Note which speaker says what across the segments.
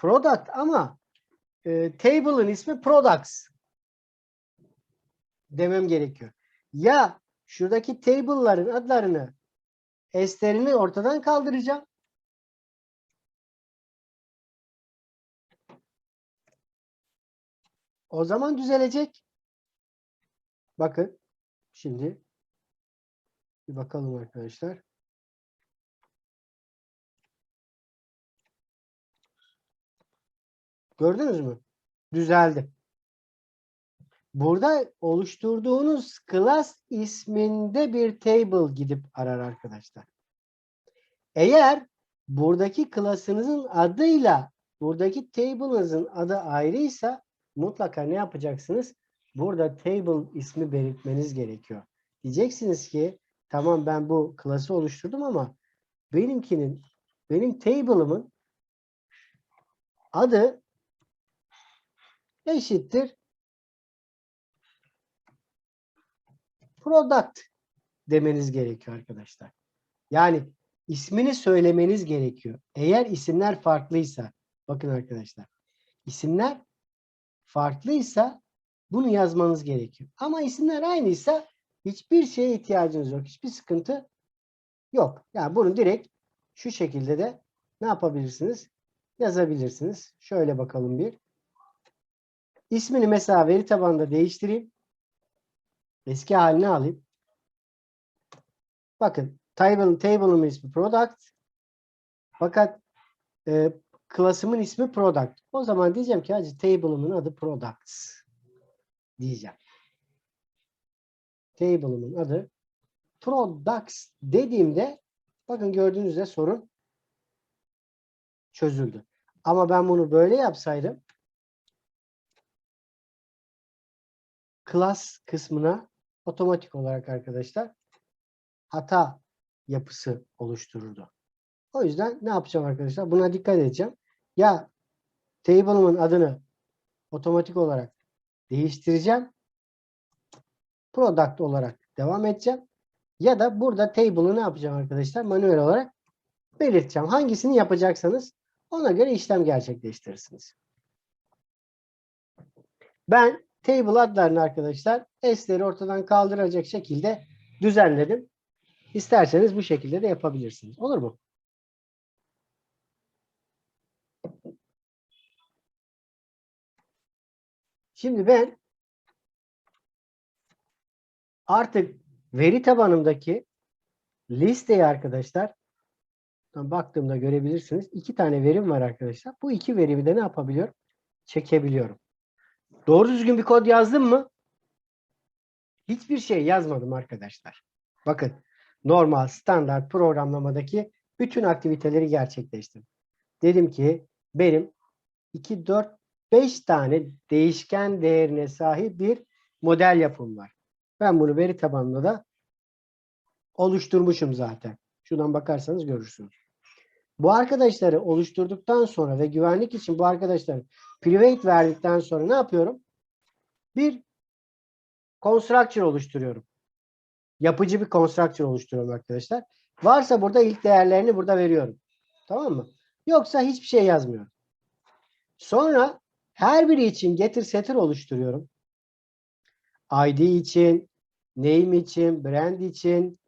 Speaker 1: product ama e, table'ın ismi products demem gerekiyor. Ya şuradaki table'ların adlarını S'lerini ortadan kaldıracağım. O zaman düzelecek. Bakın şimdi bir bakalım arkadaşlar. Gördünüz mü? Düzeldi. Burada oluşturduğunuz class isminde bir table gidip arar arkadaşlar. Eğer buradaki klasınızın adıyla buradaki table'ınızın adı ayrıysa mutlaka ne yapacaksınız? Burada table ismi belirtmeniz gerekiyor. Diyeceksiniz ki tamam ben bu klası oluşturdum ama benimkinin benim table'ımın adı eşittir product demeniz gerekiyor arkadaşlar. Yani ismini söylemeniz gerekiyor. Eğer isimler farklıysa bakın arkadaşlar isimler farklıysa bunu yazmanız gerekiyor. Ama isimler aynıysa hiçbir şeye ihtiyacınız yok. Hiçbir sıkıntı yok. Yani bunu direkt şu şekilde de ne yapabilirsiniz? Yazabilirsiniz. Şöyle bakalım bir. İsmini mesela veri tabanında değiştireyim. Eski haline alayım. Bakın table, table'ın ismi product. Fakat e, klasımın ismi product. O zaman diyeceğim ki hacı table'ımın adı products diyeceğim. Table'ımın adı products dediğimde bakın gördüğünüz üzere sorun çözüldü. Ama ben bunu böyle yapsaydım class kısmına otomatik olarak arkadaşlar hata yapısı oluştururdu. O yüzden ne yapacağım arkadaşlar? Buna dikkat edeceğim. Ya table'ımın adını otomatik olarak değiştireceğim. Product olarak devam edeceğim. Ya da burada table'ı ne yapacağım arkadaşlar? Manuel olarak belirteceğim. Hangisini yapacaksanız ona göre işlem gerçekleştirirsiniz. Ben table adlarını arkadaşlar S'leri ortadan kaldıracak şekilde düzenledim. İsterseniz bu şekilde de yapabilirsiniz. Olur mu? Şimdi ben artık veri tabanımdaki listeyi arkadaşlar baktığımda görebilirsiniz. İki tane verim var arkadaşlar. Bu iki verimi de ne yapabiliyorum? Çekebiliyorum. Doğru düzgün bir kod yazdım mı? Hiçbir şey yazmadım arkadaşlar. Bakın normal standart programlamadaki bütün aktiviteleri gerçekleştirdim. Dedim ki benim 2, 4, 5 tane değişken değerine sahip bir model yapım var. Ben bunu veri tabanında da oluşturmuşum zaten. Şuradan bakarsanız görürsünüz. Bu arkadaşları oluşturduktan sonra ve güvenlik için bu arkadaşları private verdikten sonra ne yapıyorum? Bir constructor oluşturuyorum. Yapıcı bir constructor oluşturuyorum arkadaşlar. Varsa burada ilk değerlerini burada veriyorum. Tamam mı? Yoksa hiçbir şey yazmıyorum. Sonra her biri için getir setter oluşturuyorum. ID için, name için, brand için,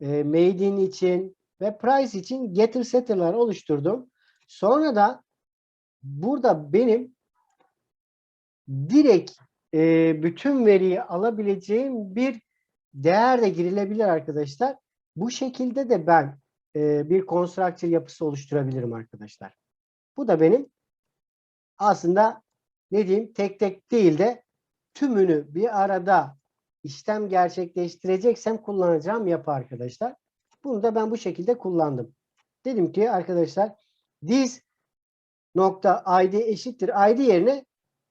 Speaker 1: e, made in için ve price için getir setter'lar oluşturdum. Sonra da burada benim direkt e, bütün veriyi alabileceğim bir değer de girilebilir arkadaşlar. Bu şekilde de ben e, bir constructor yapısı oluşturabilirim arkadaşlar. Bu da benim aslında ne diyeyim tek tek değil de tümünü bir arada işlem gerçekleştireceksem kullanacağım yapı arkadaşlar. Bunu da ben bu şekilde kullandım. Dedim ki arkadaşlar this nokta id eşittir id yerine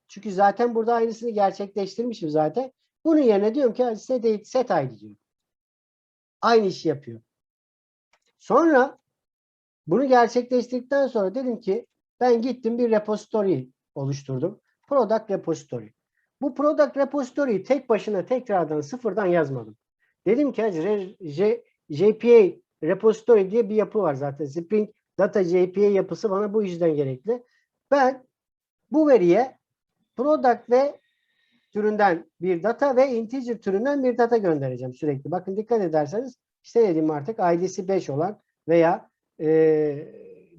Speaker 1: çünkü zaten burada aynısını gerçekleştirmişim zaten. Bunun yerine diyorum ki set, set id diyorum. Aynı işi yapıyor. Sonra bunu gerçekleştirdikten sonra dedim ki ben gittim bir repository oluşturdum. Product repository. Bu product repository'yi tek başına tekrardan sıfırdan yazmadım. Dedim ki JPA repository diye bir yapı var zaten. Spring Data JPA yapısı bana bu yüzden gerekli. Ben bu veriye product ve türünden bir data ve integer türünden bir data göndereceğim sürekli. Bakın dikkat ederseniz işte ne artık id'si 5 olan veya e,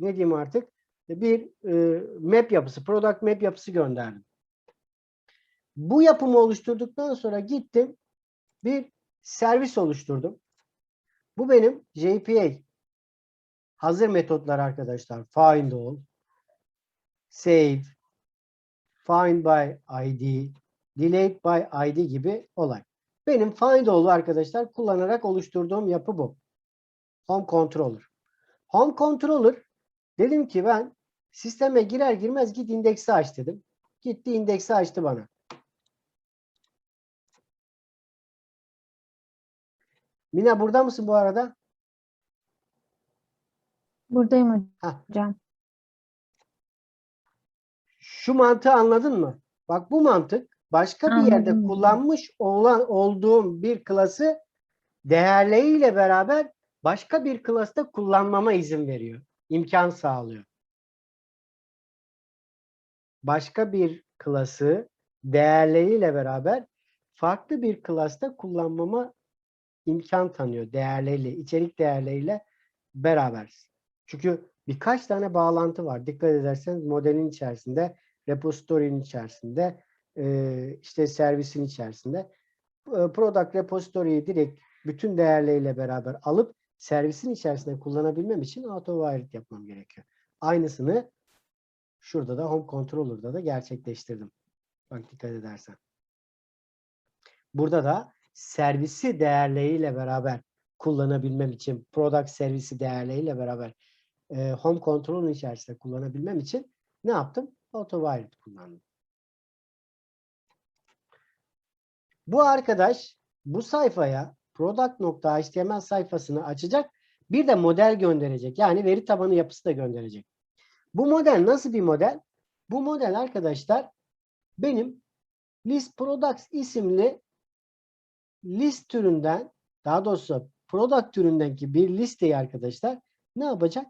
Speaker 1: ne diyeyim artık bir e, map yapısı, product map yapısı gönderdim. Bu yapımı oluşturduktan sonra gittim bir servis oluşturdum. Bu benim JPA hazır metotlar arkadaşlar. Find all, save, find by ID, delete by ID gibi olay. Benim find all'u arkadaşlar kullanarak oluşturduğum yapı bu. Home controller. Home controller dedim ki ben sisteme girer girmez git indeksi aç dedim. Gitti indeksi açtı bana. Mina burada mısın bu arada?
Speaker 2: Buradayım hocam.
Speaker 1: Şu mantığı anladın mı? Bak bu mantık başka bir yerde
Speaker 2: Anladım.
Speaker 1: kullanmış olan olduğum bir klası değerleriyle beraber başka bir klasta kullanmama izin veriyor. İmkan sağlıyor. Başka bir klası değerleriyle beraber farklı bir klasta kullanmama imkan tanıyor değerleriyle, içerik değerleriyle beraber. Çünkü birkaç tane bağlantı var. Dikkat ederseniz modelin içerisinde, repository'nin içerisinde, işte servisin içerisinde. Product repository'yi direkt bütün değerleriyle beraber alıp servisin içerisinde kullanabilmem için auto-wired yapmam gerekiyor. Aynısını şurada da Home Controller'da da gerçekleştirdim. Bak dikkat edersen. Burada da servisi değerleriyle beraber kullanabilmem için, product servisi değerleriyle beraber e, Home Control'un içerisinde kullanabilmem için ne yaptım? AutoWired kullandım. Bu arkadaş bu sayfaya product.html sayfasını açacak. Bir de model gönderecek. Yani veri tabanı yapısı da gönderecek. Bu model nasıl bir model? Bu model arkadaşlar benim list products isimli list türünden daha doğrusu product türündeki bir listeyi arkadaşlar ne yapacak?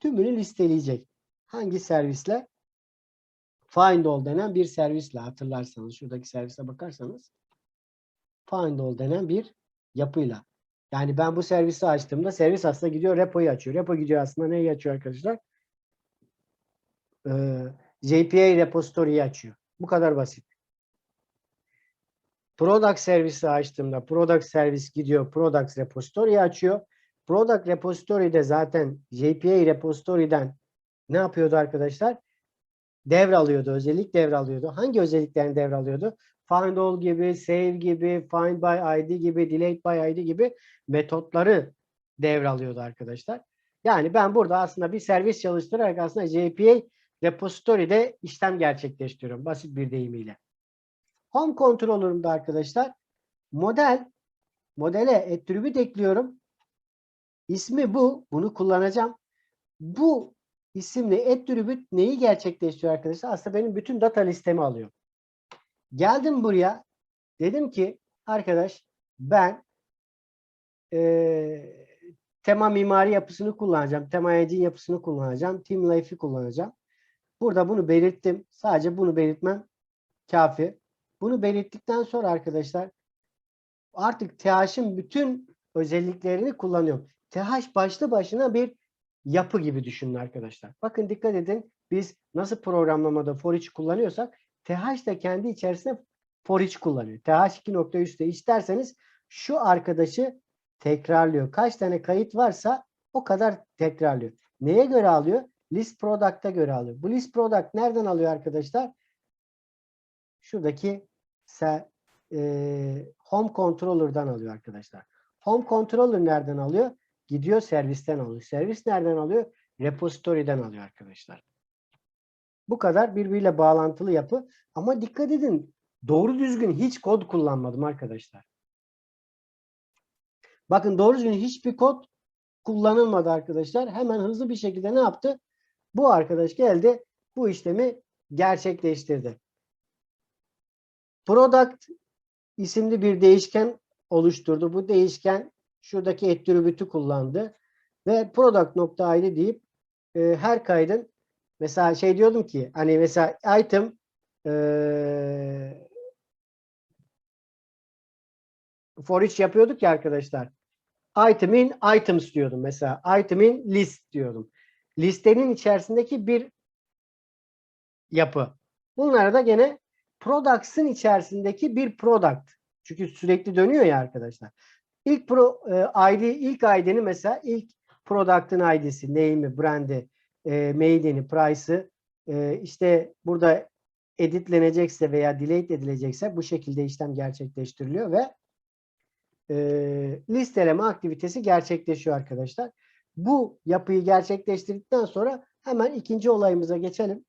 Speaker 1: Tümünü listeleyecek. Hangi servisle? Find all denen bir servisle hatırlarsanız şuradaki servise bakarsanız find all denen bir yapıyla. Yani ben bu servisi açtığımda servis aslında gidiyor repoyu açıyor. Repo gidiyor aslında neyi açıyor arkadaşlar? Ee, JPA repository'yi açıyor. Bu kadar basit. Product servisi açtığımda product servis gidiyor product repository'yi açıyor. Product repository'de zaten JPA repository'den ne yapıyordu arkadaşlar? Devralıyordu, özellik devralıyordu. Hangi özelliklerini devralıyordu? Find all gibi, save gibi, find by ID gibi, delete by ID gibi metotları devralıyordu arkadaşlar. Yani ben burada aslında bir servis çalıştırarak aslında JPA repository'de işlem gerçekleştiriyorum. Basit bir deyimiyle. Home controller'ımda arkadaşlar model modele attribute ekliyorum. İsmi bu. Bunu kullanacağım. Bu isimli attribute neyi gerçekleştiriyor arkadaşlar? Aslında benim bütün data listemi alıyor. Geldim buraya. Dedim ki arkadaş ben eee, tema mimari yapısını kullanacağım. Tema engine yapısını kullanacağım. Team Life'i kullanacağım. Burada bunu belirttim. Sadece bunu belirtmem kafi. Bunu belirttikten sonra arkadaşlar artık TH'ın bütün özelliklerini kullanıyorum. TH başlı başına bir yapı gibi düşünün arkadaşlar. Bakın dikkat edin. Biz nasıl programlamada for each kullanıyorsak TH da kendi içerisinde for each kullanıyor. TH 2.3'te isterseniz şu arkadaşı tekrarlıyor. Kaç tane kayıt varsa o kadar tekrarlıyor. Neye göre alıyor? List product'a göre alıyor. Bu list product nereden alıyor arkadaşlar? Şuradaki se- e, home controller'dan alıyor arkadaşlar. Home controller nereden alıyor? Gidiyor servisten alıyor. Servis nereden alıyor? Repository'den alıyor arkadaşlar. Bu kadar birbiriyle bağlantılı yapı. Ama dikkat edin doğru düzgün hiç kod kullanmadım arkadaşlar. Bakın doğru düzgün hiçbir kod kullanılmadı arkadaşlar. Hemen hızlı bir şekilde ne yaptı? Bu arkadaş geldi bu işlemi gerçekleştirdi. Product isimli bir değişken oluşturdu. Bu değişken şuradaki attribute'ü kullandı ve product.id deyip e, her kaydın Mesela şey diyordum ki hani mesela item eee for each yapıyorduk ya arkadaşlar. Item'in items diyordum mesela. Item'in list diyordum. Listenin içerisindeki bir yapı. Bunlara da gene products'ın içerisindeki bir product. Çünkü sürekli dönüyor ya arkadaşlar. İlk pro, e, ID, ilk ID'ni mesela ilk product'ın ID'si, name'i, brand'i, e, maiden'i, price'ı e, işte burada editlenecekse veya delete edilecekse bu şekilde işlem gerçekleştiriliyor ve e, listeleme aktivitesi gerçekleşiyor arkadaşlar. Bu yapıyı gerçekleştirdikten sonra hemen ikinci olayımıza geçelim.